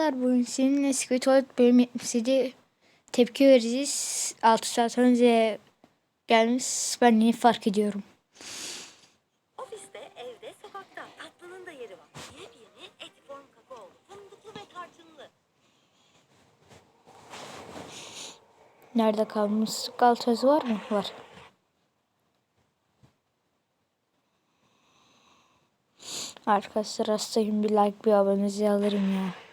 Arkadaşlar bugün seninle Squid bölüm 77 tepki vereceğiz. 6 saat önce gelmiş. Ben yeni fark ediyorum. Ofiste, evde, sokakta tatlının da yeri var. Yepyeni et form kakaolu, fındıklı ve tarçınlı. Nerede kalmış? Galatasaray var mı? Var. Arkadaşlar hastayım bir like bir abonenizi alırım ya.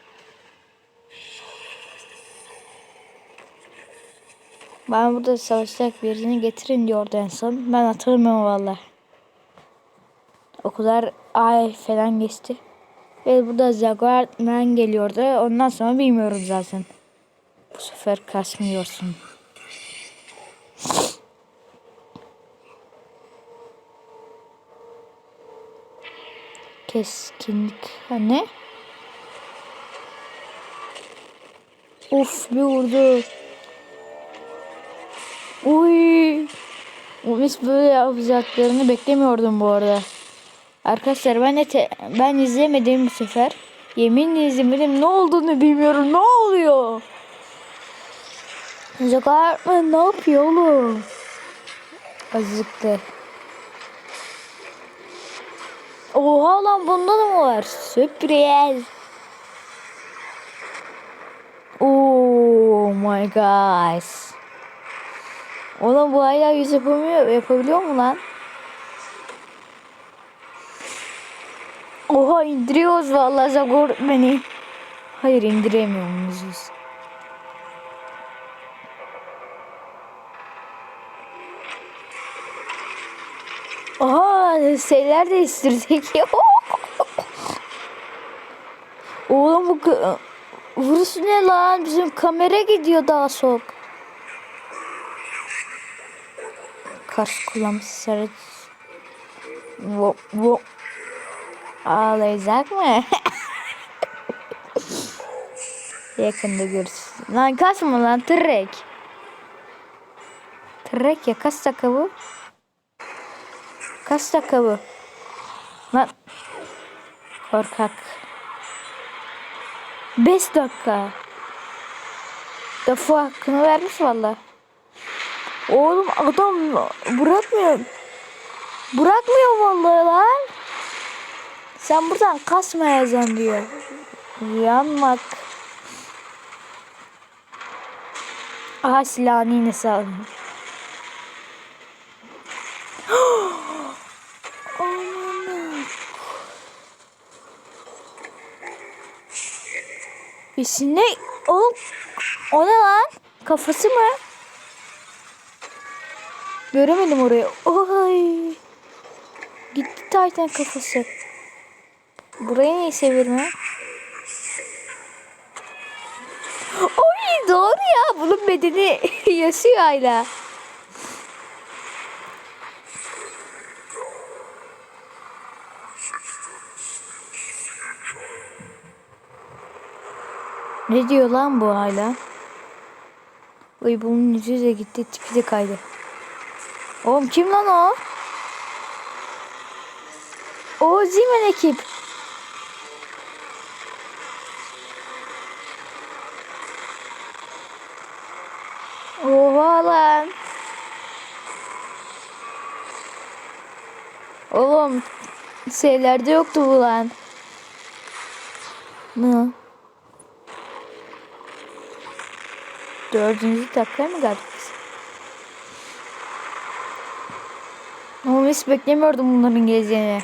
Ben burada savaşacak birini getirin diyordu en son. Ben hatırlamıyorum valla. O kadar ay falan geçti. Ve burada Jaguar'dan geliyordu. Ondan sonra bilmiyorum zaten. Bu sefer kasmıyorsun. Keskinlik. Ha ne? Of bir vurdu. Uy. Biz böyle yapacaklarını beklemiyordum bu arada. Arkadaşlar ben de ben izlemedim bu sefer. Yeminle izlemedim. Ne olduğunu bilmiyorum. Ne oluyor? Jaguar ne yapıyor oğlum? Azıcıktı. Oha lan bunda da mı var? Sürpriz. Oh my gosh. Oğlum bu hala yüz yapamıyor, yapabiliyor mu lan? Oha indiriyoruz vallahi Zagor beni. Hayır indiremiyoruz. biz. Aha şeyler değiştirdik. Oğlum bu vurusu ne lan? Bizim kamera gidiyor daha sok. Karşı kullanmış sarı. Wo, wo. Ağlayacak mı? Yakında görürsün. Lan kaçma lan tırrek. Tırrek ya bu? Kaç dakika bu? Lan. Korkak. 5 dakika. Defa hakkını vermiş valla. Oğlum adam bırakmıyor. Bırakmıyor vallahi lan. Sen buradan kasmayacaksın diyor. Yanmak. Aha silahını yine. Aman. Üstünde oğlum o ne lan? Kafası mı? Göremedim orayı. Oy. Gitti Titan kafası. Burayı niye çevirme? Oy doğru ya. Bunun bedeni yaşıyor hala. Ne diyor lan bu hala? Oy bunun yüzü de gitti tipi de kaydı. Oğlum kim lan o? O Zimen ekip. Oha lan. Oğlum şeylerde yoktu bu lan. Ne? Dördüncü dakikaya mı geldik? Hiç beklemiyordum bunların geleceğini.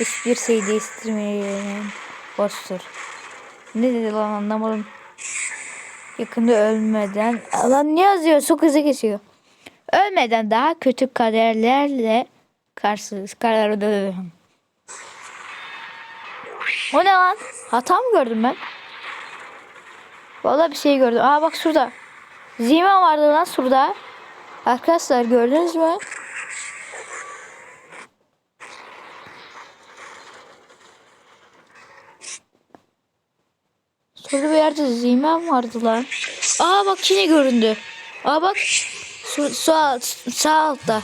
Hiçbir şey değiştirmeyen boştur. Ne dedi lan anlamadım. Yakında ölmeden... Lan ne yazıyor? Çok hızlı geçiyor. Ölmeden daha kötü kaderlerle karşıyız. Kader O ne lan? Hata mı gördüm ben? Vallahi bir şey gördüm. Aa bak şurada. Zima vardı lan şurada. Arkadaşlar gördünüz mü? Şurada bir yerde Zima vardı lan. Aa bak yine göründü. Aa bak. Şu, sağ, alt, sağ altta.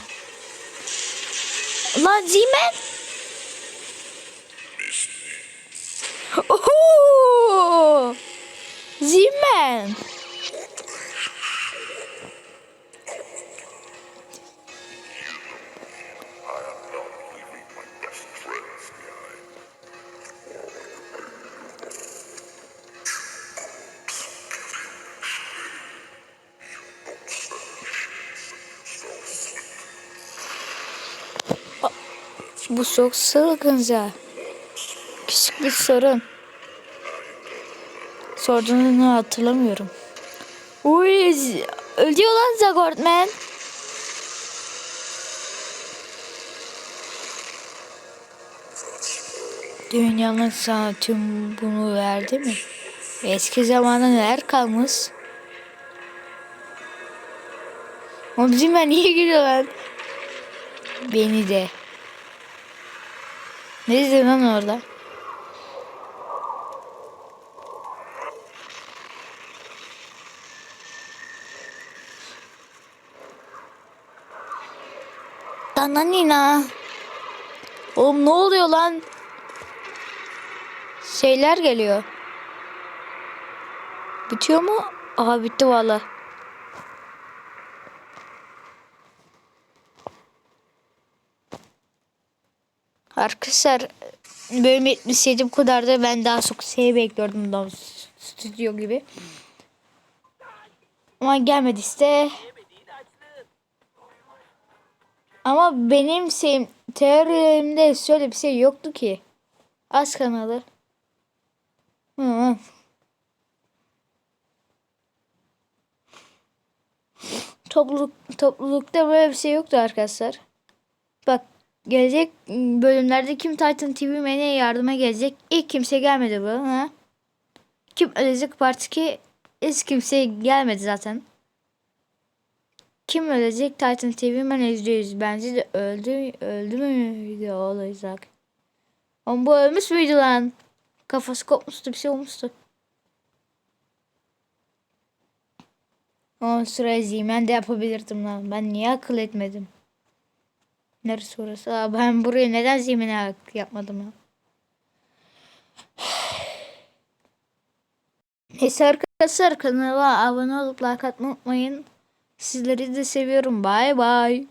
Lan Zimen. Oho! Bu çok sıkıntı. Küçük bir sorun. Sorduğunu hatırlamıyorum. Uy, ölüyor lan Zagortman. Dünyanın sana tüm bunu verdi mi? Eski zamanda neler kalmış? O bizimle niye gülüyor lan? Beni de. Ne izledin lan orada? Dananina. Oğlum ne oluyor lan? Şeyler geliyor. Bitiyor mu? Aha bitti valla. Arkadaşlar bölüm 77 bu kadar da ben daha çok şey bekliyordum daha stüdyo gibi. Ama gelmedi işte. Ama benim şeyim teorimde şöyle bir şey yoktu ki. Az kanalı. Hı. Topluluk, toplulukta böyle bir şey yoktu arkadaşlar. Bak gelecek bölümlerde kim Titan TV Man'e yardıma gelecek? İlk kimse gelmedi bu. Ha? Kim ölecek part 2? Hiç kimse gelmedi zaten. Kim ölecek? Titan TV Man %100. Bence de öldü. Öldü mü? Olacak. Ama bu ölmüş müydü lan? Kafası kopmuştu bir şey olmuştu. O sırayı Zimen de yapabilirdim lan. Ben niye akıl etmedim? Neresi orası? Aa, ben burayı neden Zimen'e yapmadım ya? Neyse arkadaşlar kanala abone olup like atmayı unutmayın. Sizleri de seviyorum. Bay bay.